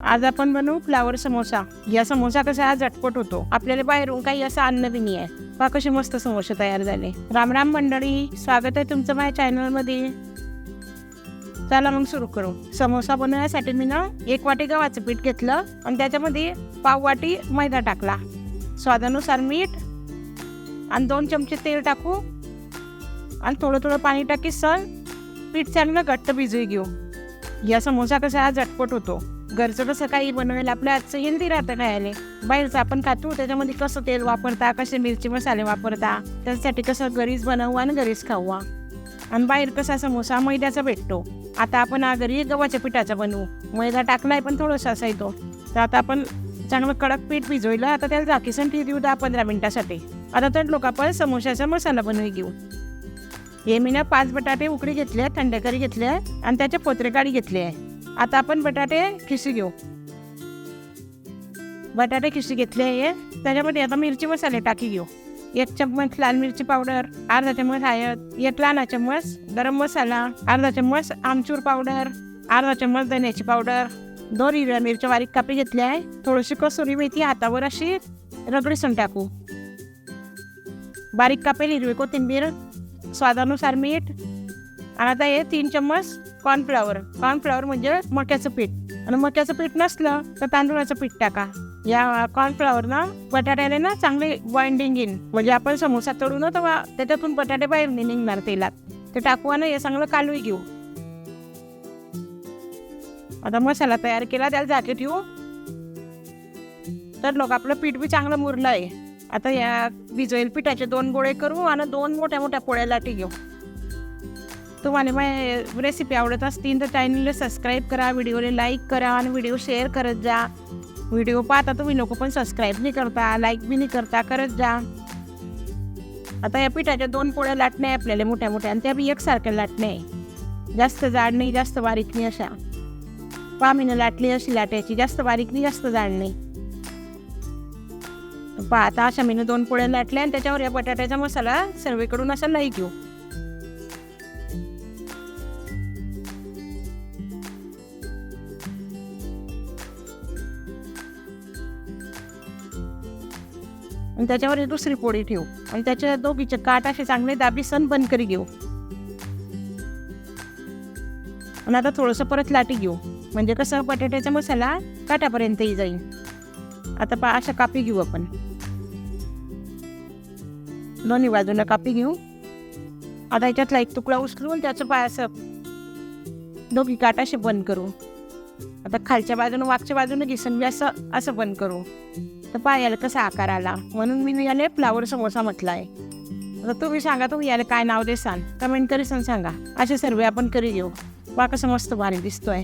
आज आपण बनवू फ्लावर समोसा. या समोसा कसा हा झटपट होतो. आपल्याला बाहेरून काही असं अन्न बी नाही आहे पहा कसे मस्त समोसे तयार झाले. रामराम मंडळी स्वागत आहे तुमचं माझ्या चॅनलमध्ये चला मग सुरू करू. समोसा बनवण्यासाठी मी ना एक वाटी गव्हाचं पीठ घेतलं आणि त्याच्यामध्ये पाव वाटी मैदा टाकला. स्वादानुसार मीठ आणि दोन चमचे तेल टाकू आणि थोडं थोडं पाणी टाकी सण पीठ चांगलं घट्ट भिजू घेऊ. या समोसा कसा हा झटपट होतो. घरचं कसं काही बनवायला आपल्या आजचं हेल्दी राहतं खायला बाहेरचं आपण खातो त्याच्यामध्ये कसं तेल वापरता कसे मिरची मसाले वापरता त्याच्यासाठी कसं घरीच बनवू आणि घरीच खाऊ. आणि बाहेर कसा समोसा मैद्याचा भेटतो. आता आपण घरी गव्हाच्या पिठाचा बनवू. मैदा टाकलाय पण थोडंसं असायतो तर आता आपण चांगलं कडक पीठ भिजवलं आता त्याला झाकीसन ठेवी देऊ दहा पंधरा मिनिटासाठी. आता तर लोक आपण समोशाचा मसाला बनवून घेऊ. हे मी ना पाच बटाटे उकडी घेतले थंडकरी घेतले आणि त्याचे पोत्रे काढी घेतले. आहे आता आपण बटाटे खिशी घेऊ. बटाटे खिशी घेतले आहे. त्याच्यामध्ये आता मिरची मसाले टाकी घेऊ. एक चम्मच लाल मिरची पावडर अर्धा चम्मच हळद एक लहान चम्मच गरम मसाला अर्धा चम्मच आमचूर पावडर अर्धा चम्मच धन्याची पावडर दोन हिरव्या मिरच्या बारीक कापी घेतल्या आहे. थोडीशी कसुरी मेथी हातावर अशी रगडीसून टाकू. बारीक कापेल हिरवी कोथिंबीर स्वादानुसार मीठ आणि आता हे तीन चम्मच कॉर्नफ्लॉवर कॉर्नफ्लॉवर म्हणजे मक्याचं पीठ. आणि मक्याचं पीठ नसलं तर तांदूळाचं पीठ टाका. या कॉर्नफ्लॉवर ना बटाट्याने ना चांगले वाइंडिंग येईन म्हणजे आपण समोसा तळू ना तेव्हा त्याच्यातून बटाटे बाहेर निघणार तेलात. ते टाकू आणि हे चांगलं कालवी घेऊ. आता मसाला तयार केला त्याला झाके ठेवू. तर लोक आपलं पीठ बी चांगलं मुरलं आहे आता या भिजवेल पिठाचे दोन गोळे करू आणि दोन मोठ्या मोठ्या पोळ्या लाटी घेऊ. तुम्हाला माझ्या रेसिपी आवडत असतील तर चॅनलला सबस्क्राईब करा व्हिडिओला लाईक करा आणि व्हिडिओ शेअर करत जा. व्हिडिओ पाहता तुम्ही लोक पण सबस्क्राईब नाही करता लाईक बी नाही करता करत जा. आता या पिठाच्या दोन पोळ्या लाटण्या आहे आपल्याला मोठ्या मोठ्या आणि त्या बी एकसारख्या लाटण्या आहे जास्त जाड नाही जास्त बारीक नाही अशा. पामीनं लाटली अशी लाटायची जास्त बारीक नाही जास्त जाड नाही. पहा आता अशा मीनं दोन पोळ्या लाटल्या आणि त्याच्यावर या बटाट्याचा मसाला सर्वेकडून असा लाई घेऊ. आणि त्याच्यावर एक दुसरी पोळी ठेवू. आणि त्याच्या दोघीचे काट असे चांगले दाबी सण बंद करी घेऊ. आणि आता थोडंसं परत लाटी घेऊ. म्हणजे कसं बटाट्याचा मसाला काटापर्यंतही जाईल. आता पा अशा कापी घेऊ आपण. दोन्ही बाजूला कापी घेऊ. आता याच्यातला एक तुकडा उचलून त्याचं पाय असं दोघी काटाशी बंद करू. आता खालच्या बाजूनं मागच्या बाजूनं घिसन बी असं असं बंद करू. तर पायाला कसा आकार आला. म्हणून मी याला फ्लावर समोसा म्हटला आहे आता तुम्ही सांगा तुम्ही याला काय नाव देसान कमेंट करीसन सांगा असे सर्व आपण करी घेऊ. पा कसं मस्त भारी दिसतोय.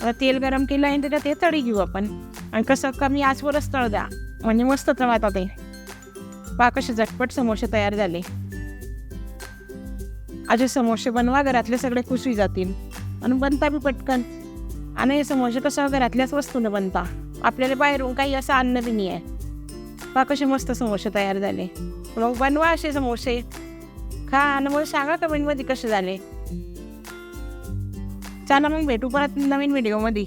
आता तेल गरम केलं आहे त्याच्यात ते तळी घेऊ आपण. आणि कसं कमी आजवरच तळ द्या. म्हणजे मस्त तळात ते. पा कसे झटपट समोसे तयार झाले. असे समोसे बनवा घरातले सगळे खुशी जातील. आणि बनता बी पटकन. आणि हे समोसे कसं घरातल्याच वस्तूने बनता. आपल्याला बाहेरून काही असं अन्न बी नाही आहे पा कसे मस्त समोसे तयार झाले. मग बनवा असे समोसे. खा आणि मग सांगा कमेंटमध्ये कसे झाले. चला मग भेटू परत नवीन व्हिडिओमध्ये